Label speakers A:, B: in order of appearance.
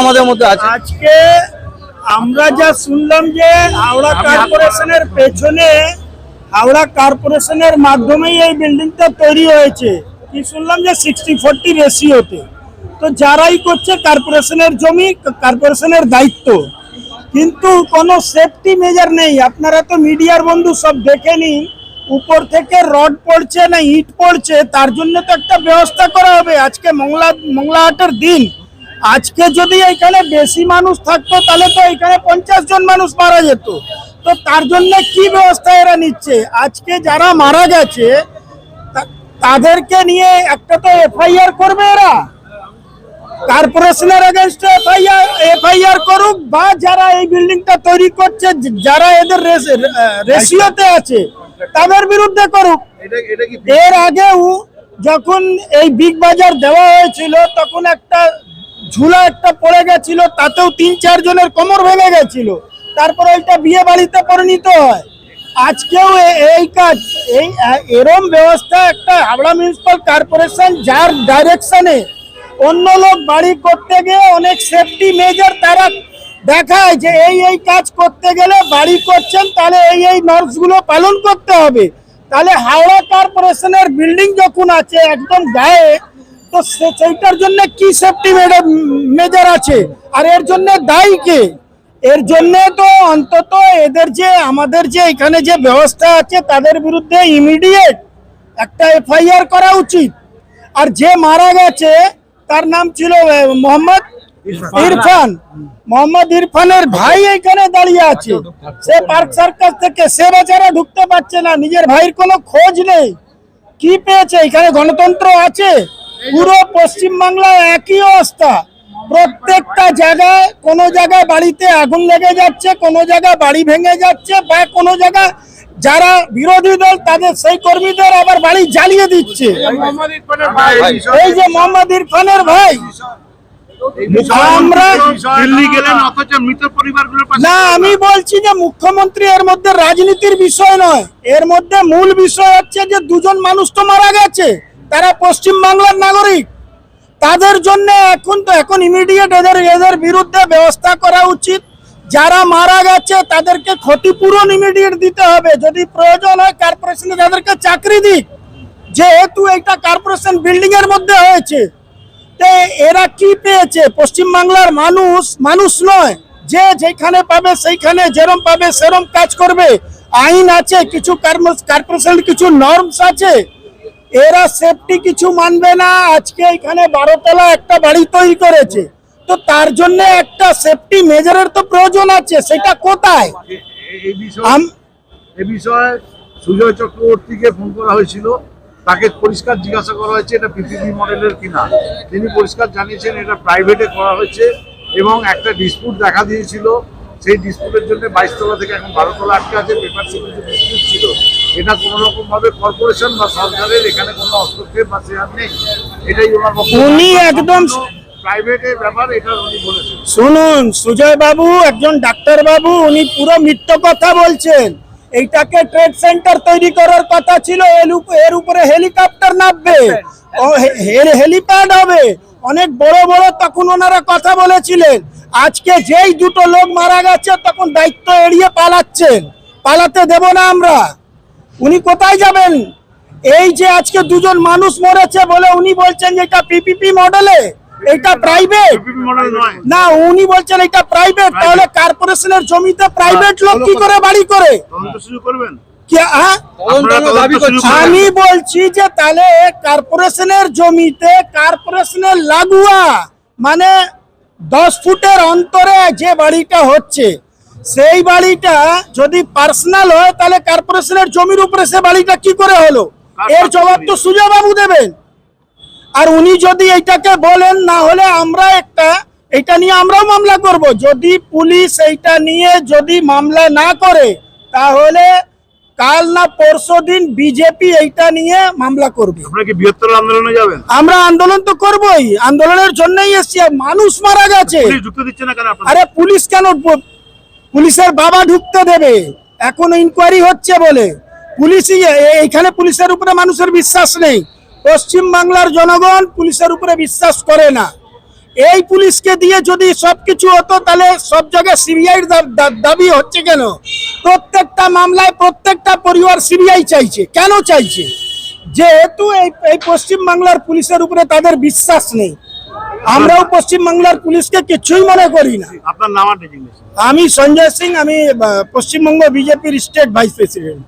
A: আমাদের মধ্যে আছে।
B: আজকে আমরা যা শুনলাম যে হাওড়া কর্পোরেশনের পেছনে হাওড়া কর্পোরেশনের মাধ্যমেই এই বিল্ডিংটা তৈরি হয়েছে। কি শুনলাম যে সিক্সটি ফোরটি রেশিওতে তো যারাই করছে কর্পোরেশনের জমি কর্পোরেশনের দায়িত্ব। কিন্তু কোনো সেফটি মেজার নেই। আপনারা তো মিডিয়ার বন্ধু সব দেখে নিন উপর থেকে রড পড়ছে না ইট পড়ছে তার জন্য তো একটা ব্যবস্থা করা হবে। আজকে মংলা মংলাহাটের দিন। আজকে যদি এখানে বেশি মানুষ থাকতো তাহলে তো এখানে পঞ্চাশ জন মানুষ মারা যেত। তো তার জন্য কি ব্যবস্থা এরা নিচ্ছে? আজকে যারা মারা গেছে তাদেরকে নিয়ে একটা তো এফআইআর করবে এরা। কর্পোরেশনের এগেনস্টে এফআইআর এফআইআর করুক বা যারা এই বিল্ডিংটা তৈরি করছে যারা এদের রেশিওতে আছে তাদের বিরুদ্ধে করুক। এর আগেও যখন এই বিগ বাজার দেওয়া হয়েছিল তখন একটা ঝুলা একটা পড়ে গেছিল, তাতেও তিন চার জনের কোমর ভেঙে গেছিল। তারপরে ওইটা বিয়ে বাড়িতে পরিণত হয়। আজকেও এই কাজ, এই এরম ব্যবস্থা একটা হাওড়া মিউনিসিপাল কর্পোরেশন যার ডাইরেকশনে অন্য লোক বাড়ি করতে গিয়ে অনেক সেফটি মেজার তারা দেখায় যে এই এই কাজ করতে গেলে বাড়ি করছেন, তাহলে এই এই নর্মসগুলো পালন করতে হবে। তাহলে হাওড়া কর্পোরেশনের বিল্ডিং যখন আছে, একদম গায়ে তো সেইটার জন্য কি সেফটি মেজার আছে? আর এর জন্য দায়ী কে? এর জন্য তো অন্তত এদের যে আমাদের যে এখানে যে ব্যবস্থা আছে তাদের বিরুদ্ধে ইমিডিয়েট একটা এফআইআর করা উচিত। আর যে মারা গেছে তার নাম ছিল মোহাম্মদ ইরফান। মোহাম্মদ ইরফানের ভাই এখানে দাঁড়িয়ে আছে। সে পার্ক সার্কাস থেকে সে বেচারা ঢুকতে পারছে না। নিজের ভাইয়ের কোনো খোঁজ নেই। কি পেয়েছে? এখানে গণতন্ত্র আছে? পুরো পশ্চিম বাংলায় একই অবস্থা। প্রত্যেকটা জায়গায় কোনো জায়গায় বাড়িতে আগুন লেগে যাচ্ছে কোনো জায়গায় বাড়ি ভেঙে যাচ্ছে বা কোনো জায়গায় যারা বিরোধী দল তাদের সেই কর্মীদের আবার বাড়ি জ্বালিয়ে দিচ্ছে। এই যে মোহাম্মদ ইরফানের ভাই না আমি বলছি যে মুখ্যমন্ত্রী এর মধ্যে রাজনীতির বিষয় নয়। এর মধ্যে মূল বিষয় হচ্ছে যে দুজন মানুষ তো মারা গেছে। তারা পশ্চিম বাংলার নাগরিক। তাদের জন্য এখন তো এখন ইমিডিয়েট এদের এদের বিরুদ্ধে ব্যবস্থা করা উচিত। যারা মারা গেছে, তাদেরকে ক্ষতিপূরণ ইমিডিয়েট দিতে হবে। যদি প্রয়োজন হয় কর্পোরেশনে তাদেরকে চাকরি দিক। যেহেতু এটা কর্পোরেশন বিল্ডিং এর মধ্যে হয়েছে। তে এরা কি পেয়েছে? পশ্চিম বাংলার মানুষ মানুষ নয়। যে যেখানে পাবে, সেইখানে যেরম পাবে, সেরম কাজ করবে। আইন আছে, কিছু কর্পোরেশন কিছু নর্মস আছে। এরা সেফটি কিছু মানবে না। আজকে এখানে বারোতলা একটা বাড়ি তৈরি করেছে। তো তার জন্য একটা সেফটি মেজারের তো প্রয়োজন আছে সেটা কোথায়?
C: এ- বিষয়ে সুজয় চক্রবর্তীকে ফোন করা হয়েছিল। তাকে পরিষ্কার জিজ্ঞাসা করা হয়েছে এটা পিপিপি মডেলের কিনা। তিনি পরিষ্কার জানিয়েছেন এটা প্রাইভেটে করা হয়েছে এবং একটা ডিসপুট দেখা দিয়েছিল। সেই ডিসপুটের জন্য বাইশতলা থেকে এখন বারোতলা আটকে আছে পেপার সিকিউরিটি ডিসপুট ছিল এটা কোনো রকম ভাবে কর্পোরেশন বা সরকারের এখানে কোনো হস্তক্ষেপ বা শেয়ার নেই। এটাই ওনার
B: উনি একদম-
C: প্রাইভেটের ব্যাপার এটা উনি বলেছেন।
B: শুনুন সুজয় বাবু একজন ডাক্তার বাবু উনি পুরো মিথ্য কথা বলছেন। এইটাকে ট্রেড সেন্টার তৈরি করার কথা ছিল এর উপ- এর উপরে হেলিকপ্টার নামবে। ও হে- হে- হেলিপ্যাড হবে। অনেক বড় বড় তখন ওনারা কথা বলেছিলেন। আজকে যেই দুটো লোক মারা গেছে তখন দায়িত্ব এড়িয়ে পালাচ্ছেন। পালাতে দেব না আমরা। উনি কোথায় যাবেন? এই যে আজকে দুজন মানুষ মরেছে বলে উনি বলছেন যে এটা পিপিপি মডেলে এটা প্রাইভেট না উনি বলছেন এটা প্রাইভেট তাহলে কর্পোরেশনের জমিতে প্রাইভেট লোক কি করে বাড়ি করে?
C: শুরু করবেন।
B: কি হ্যাঁ? আমি বলছি যে তাহলে কর্পোরেশনের জমিতে কর্পোরেশনের লাগুয়া মানে দশ ফুটের অন্তরে যে বাড়িটা হচ্ছে সেই বাড়িটা যদি পার্সোনাল হয় তাহলে কর্পোরেশনের জমির উপরে সে বাড়িটা কি করে হলো? এর জবাব তো সুজয় বাবু দেবেন। আর উনি যদি এইটাকে বলেন না হলে আমরা একটা এটা নিয়ে আমরাও মামলা করব। যদি পুলিশ এইটা নিয়ে যদি মামলা না করে তাহলে কাল না পরশু দিন বিজেপি এইটা নিয়ে মামলা করবে।
C: বৃহত্তর আন্দোলনে যাবেন?
B: আমরা আন্দোলন তো করবই। আন্দোলনের জন্যই এসছি মানুষ মারা গেছে। আরে পুলিশ কেন পুলিশের বাবা ঢুকতে দেবে? এখন ইনকোয়ারি হচ্ছে বলে। পুলিশই এইখানে পুলিশের উপরে মানুষের বিশ্বাস নেই। পশ্চিম বাংলার জনগণ পুলিশের উপরে বিশ্বাস করে না। এই পুলিশকে দিয়ে যদি সবকিছু হতো তাহলে সব জায়গায় সিবিআই দাবি হচ্ছে কেন? প্রত্যেকটা মামলায় প্রত্যেকটা পরিবার সিবিআই চাইছে। কেন চাইছে? যেহেতু এই এই পশ্চিম বাংলার পুলিশের উপরে তাদের বিশ্বাস নেই। আমরাও পশ্চিম বাংলার পুলিশকে কিছুই মনে করি না।
C: আপনার নাম
B: আমি সঞ্জয় সিং আমি পশ্চিমবঙ্গ বিজেপির স্টেট ভাইস প্রেসিডেন্ট।